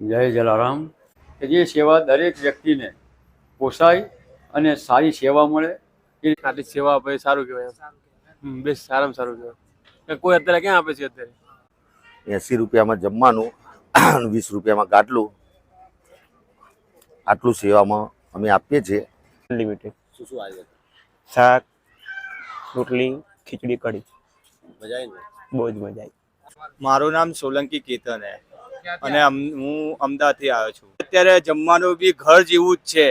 જય જલારામ. કે જે સેવા દરેક વ્યક્તિને પોસાય અને સારી સેવા મળે એ આટલી સેવા આપે સારું કહેવાય બેસ્ટ સારામાં સારું કહેવાય. કોઈ અત્યારે ક્યાં આપે છે અત્યારે? એંસી રૂપિયામાં જમવાનું વીસ રૂપિયામાં ગાટલું. આટલું સેવામાં અમે આપીએ છીએ. અનલિમિટેડ શું શું આવી શાક રોટલી ખીચડી કઢી. મજા આવી બહુ જ મજા આવી મારું નામ સોલંકી કેતન હે. અને હું અમદાવાદથી આવ્યો છું. અત્યારે જમવાનું બી ઘર જેવું જ છે.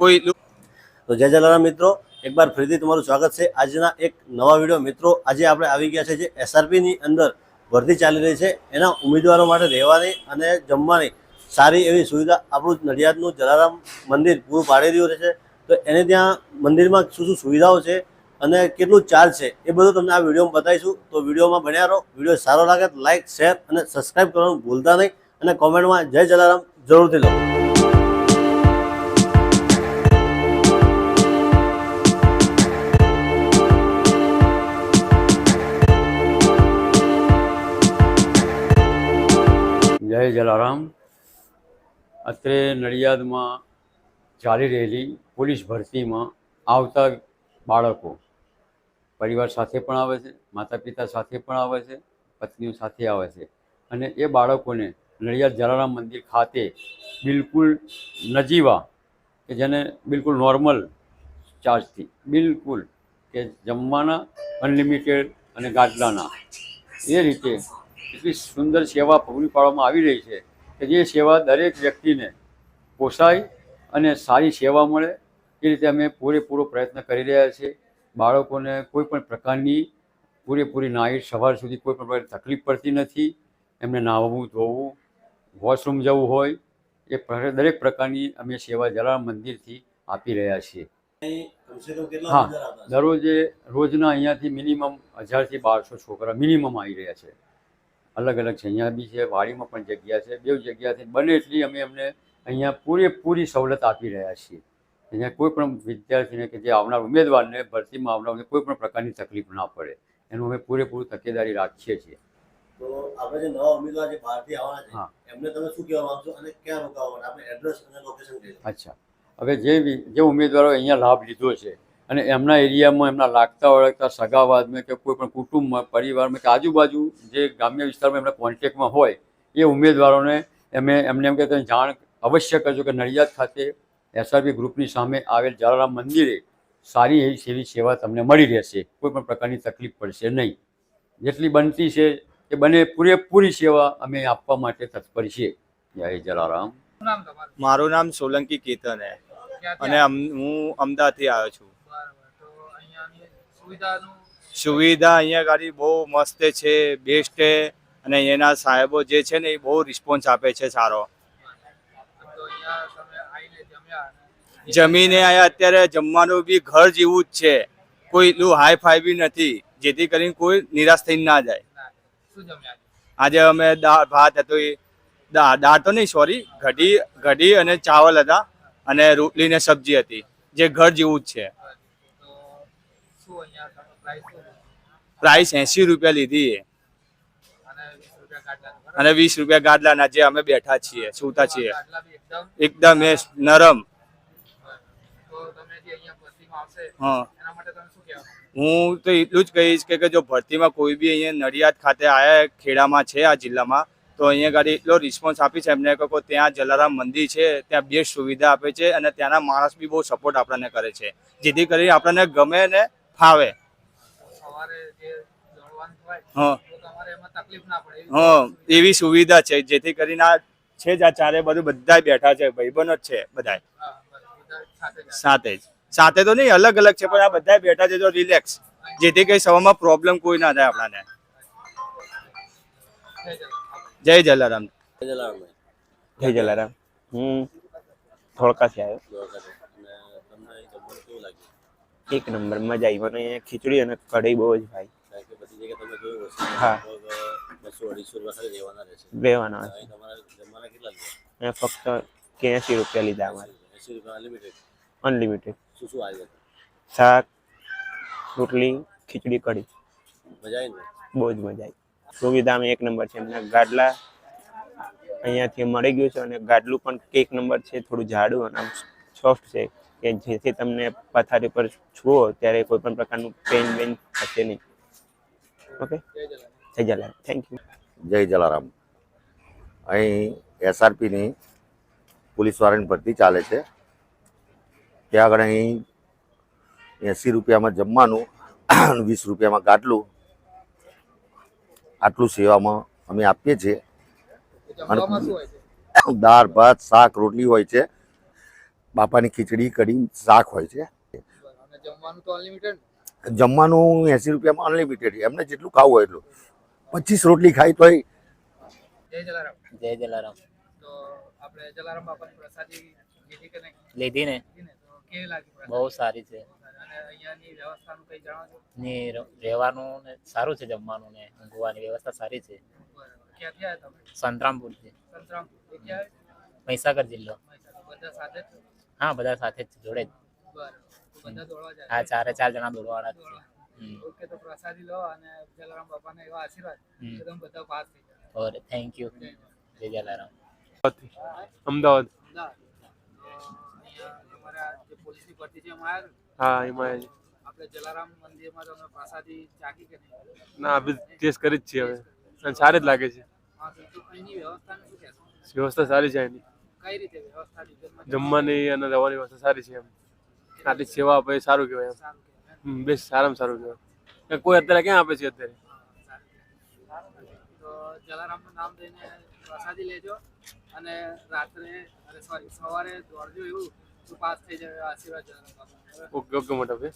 કોઈ તો જય જલારામ મિત્રો એકવાર ફરીથી તમારું સ્વાગત છે. આજના એક નવા વીડિયો મિત્રો આજે આપણે આવી ગયા છે જે એસઆરપીની અંદર ભરતી ચાલી રહી છે. એના ઉમેદવારો માટે રહેવાની અને જમવાની સારી એવી સુવિધા આપણું નડિયાદનું જલારામ મંદિર પૂરું પાડી રહ્યું છે. તો એને ત્યાં મંદિરમાં શું શું સુવિધાઓ છે? અને કેટલું ચાર્જ છે એ બધું તમને આ વિડીયોમાં બતાવીશું. તો વિડીયોમાં બન્યા રહો. વીડિયો સારો લાગે તો લાઇક શેર અને સબસ્ક્રાઈબ કરવાનું ભૂલતા નહીં. અને કોમેન્ટમાં જય જલારામ જરૂરથી લખો. જય જલારામ. અત્રે નડિયાદમાં ચાલી રહેલી પોલીસ ભરતીમાં આવતા બાળકો પરિવાર સાથે પણ આવે છે માતા પિતા સાથે પણ આવે છે, પત્નીઓ સાથે આવે છે. અને એ બાળકોને નડિયાદ જલારામ મંદિર ખાતે બિલકુલ નજીવા, કે જેને બિલકુલ નોર્મલ ચાર્જથી, બિલકુલ કે જમવાના અનલિમિટેડ અને ગાદલાના એ રીતે એટલી સુંદર સેવા પૂરી પાડવામાં આવી રહી છે કે જે સેવા દરેક વ્યક્તિને પોસાય અને સારી સેવા મળે, એ રીતે અમે પૂરેપૂરો પ્રયત્ન કરી રહ્યા છીએ. બાળકોને કોઈ પણ પ્રકારની પૂરેપૂરી નાઈટ સવાર સુધી કોઈ પણ પ્રકારની તકલીફ પડતી નથી. એમને નાહવું ધોવું વોશરૂમ જવું હોય એ દરેક પ્રકારની અમે સેવા જલારામ મંદિરથી આપી રહ્યા છીએ. હા? દરરોજે રોજના અહીંયાથી મિનિમમ હજારથી બારસો છોકરા મિનિમમ આવી રહ્યા છે. અલગ અલગ છે. અહીંયા બી છે વાડીમાં પણ જગ્યા છે બે જગ્યાથી બને એટલી અમે એમને અહીંયા પૂરેપૂરી સવલત આપી રહ્યા છીએ. અહીંયા કોઈ પણ વિદ્યાર્થીને કે જે આવનાર ઉમેદવારને ભરતીમાં આવનારને કોઈ પણ પ્રકારની તકલીફ ના પડે. એનું અમે પૂરેપૂરું તકેદારી રાખીએ છીએ. તો આપણે જે નવા ઉમેદવાર જે બહારથી આવવાના છે એમને તમે શું કહેવા માંગશો અને ક્યાં રોકાવા આપણે એડ્રેસ અને લોકેશન અચ્છા. હવે જે જે ઉમેદવારો અહીંયા લાભ લીધો છે અને એમના એરિયામાં એમના લાગતા ઓળખતા સગાવાદમાં કે કોઈ પણ કુટુંબમાં પરિવારમાં કે આજુબાજુ જે ગ્રામ્ય વિસ્તારમાં એમના કોન્ટેક્ટમાં હોય એ ઉમેદવારોને અમે એમને એમ કે તમે જાણ અવશ્ય કરજો કે નડિયાદ ખાતે એસઆરપી ગ્રુપની સામે આવેલ જલારામ મંદિરે સારી એવી સેવી સેવા તમને મળી રહેશે. કોઈ પણ પ્રકારની તકલીફ પડશે નહીં. જેટલી બનતી છે એ બને પૂરેપૂરી સેવા અમે આપવા માટે તત્પર છીએ. જય જલારામ. મારું નામ સોલંકી કેતન હે. અને અમ- હું અમદાવાદથી આવ્યો છું. સુવિધા અહીંયા ગાડી બહુ મસ્ત છે બેસ્ટ છે. અને અહીંયાના સાહેબો જે છે ને એ બહુ રિસ્પોન્સ આપે છે સારો. જમીને અહીંયા અત્યારે જમવાનું બી ઘર જેવું જ છે. કોઈ એટલું હાઈ ફાઈ બી નથી. જેથી કરીને કોઈ નિરાશ થઈને ના જાય. આજે? અમે દાળ ભાત હતો એ. દાળ તો નહીં સોરી ઘડી ઘડી અને ચાવલ હતા અને રોટલી ને સબ્જી હતી. જે ઘર જેવું જ છે. પ્રાઇસ એસી રૂપિયા લીધી અને વીસ રૂપિયા ગાદલાના જે અમે બેઠા છીએ સૂતા છીએ. એકદમ એ નરમ. હા. હું તો એટલું જ કહીશ કે કે જો ભરતીમાં કોઈ બી અહીંયા નડિયાદ ખાતે આયા ખેડામાં છે આ જિલ્લામાં તો અહીંયા ગાડી એટલો રિસ્પોન્સ આપી છે એમને કે કોઈ ત્યાં જલારામ મંદિર છે ત્યાં બેસ્ટ સુવિધા આપે છે અને ત્યાંના માણસ બી બહુ સપોર્ટ આપણને કરે છે. જેથી કરીને આપણને ગમે ને ફાવે. હા. હા એવી સુવિધા છે જેથી કરીને આ છે જ આ ચારે બધું બધા બેઠા છે ભાઈબંધો જ છે બધા સાથે જ. સાથે તો નહીં અલગ અલગ છે પણ આ બધા બેઠા છે તો રિલેક્સ જેથી કઈ સવામાં પ્રોબ્લેમ કોઈ ના થાય આપણાને. જય જલારામ. જય જલારામ. હું ધોળકાથી આવ્યો. એક નંબર મજા આવી. મને અહીંયા ખીચડી અને કઢી બહુ જ ભાઈ. હા રહેવાના અને ફક્ત કે એંસી રૂપિયા લીધા અમારે અનલિમિટેડ શું શું આવી શાક રોટલી ખીચડી કઢી મજા આવી બહુ જ મજા આવી સુવિધામાં એક નંબર છે. એમના ગાડલા અહીંયાથી મળી ગયું છે અને ગાડલું પણ એક નંબર છે. થોડું જાડું અને આમ સોફ્ટ છે. કે જેથી તમને પથારી પર છુઓ ત્યારે કોઈ પણ પ્રકારનું પેન બેન થશે નહીં. ઓકે? જય જલારામ થેન્ક યુ જય જલારામ. અહીં એસઆરપીની પોલીસવાળાની ભરતી ચાલે છે. ત્યાં આગળ અહીં એંસી રૂપિયામાં જમવાનું વીસ રૂપિયામાં ગાટલું. આટલું સેવામાં અમે આપીએ છીએ. અને દાળ ભાત શાક રોટલી હોય છે. બાપાની ખીચડી કઢી શાક હોય છે. જમવાનું તો અનલિમિટેડ જમવાનું એંસી રૂપિયામાં અનલિમિટેડ એમને જેટલું ખાવું હોય એટલું. પચીસ રોટલી ખાઈ તો જય જલારામ. જય જલારામ. તો આપણે જલારામ બાપાની પ્રસાદી લીધી કે નહીં? લીધી ને. લીધી ને? તો કેવી લાગી બહુ સારી છે. અને અહીંયાની વ્યવસ્થાનું કંઈ જણાવજો ને ર- રહેવાનું ને સારું છે જમવાનું ને ઊંઘવાની વ્યવસ્થા સારી છે. સંતરામપુર. છે મહીસાગર જિલ્લો? હા બધા સાથે જ જોડે જ. હા ચારે ચાર જણા દોડવાના છે. ઓકે તો પ્રસાદી લો અને જલારામ બાપાના એવા આશીર્વાદ. કે તમે બધા પાસ થઈ જાઓ. ઓરે થેન્ક યુ જય જલારામ. અમદાવાદ. અમદાવાદ. તો અહીંયા તમારા જે પોલીસની ભરતી છે એમાં હા એમાં આપણે જલારામ મંદિરમાં તમે પ્રસાદી ચાખી કે નહીં? ના આપણે ટેસ્ટ કરી. જ છીએ હવે અને સારી જ લાગે છે. વ્યવસ્થા સારી છે એની કઈ રીતે વ્યવસ્થા જમવાની અને રહેવાની વ્યવસ્થા સારી છે એમ. આટલી સેવા આપે સારું કહેવાય એમ. બેસ્ટ સારામાં સારું કહેવાય. કોઈ અત્યારે ક્યાં આપે છે અત્યારે? તો જલારામનું નામ દઈને પ્રસાદી લેજો અને રાત્રે સોરી સવારે દોડજો એવું પાસ થઈ જાય આશીર્વાદ. ઓકે ઓકે મોટા ભાઈ.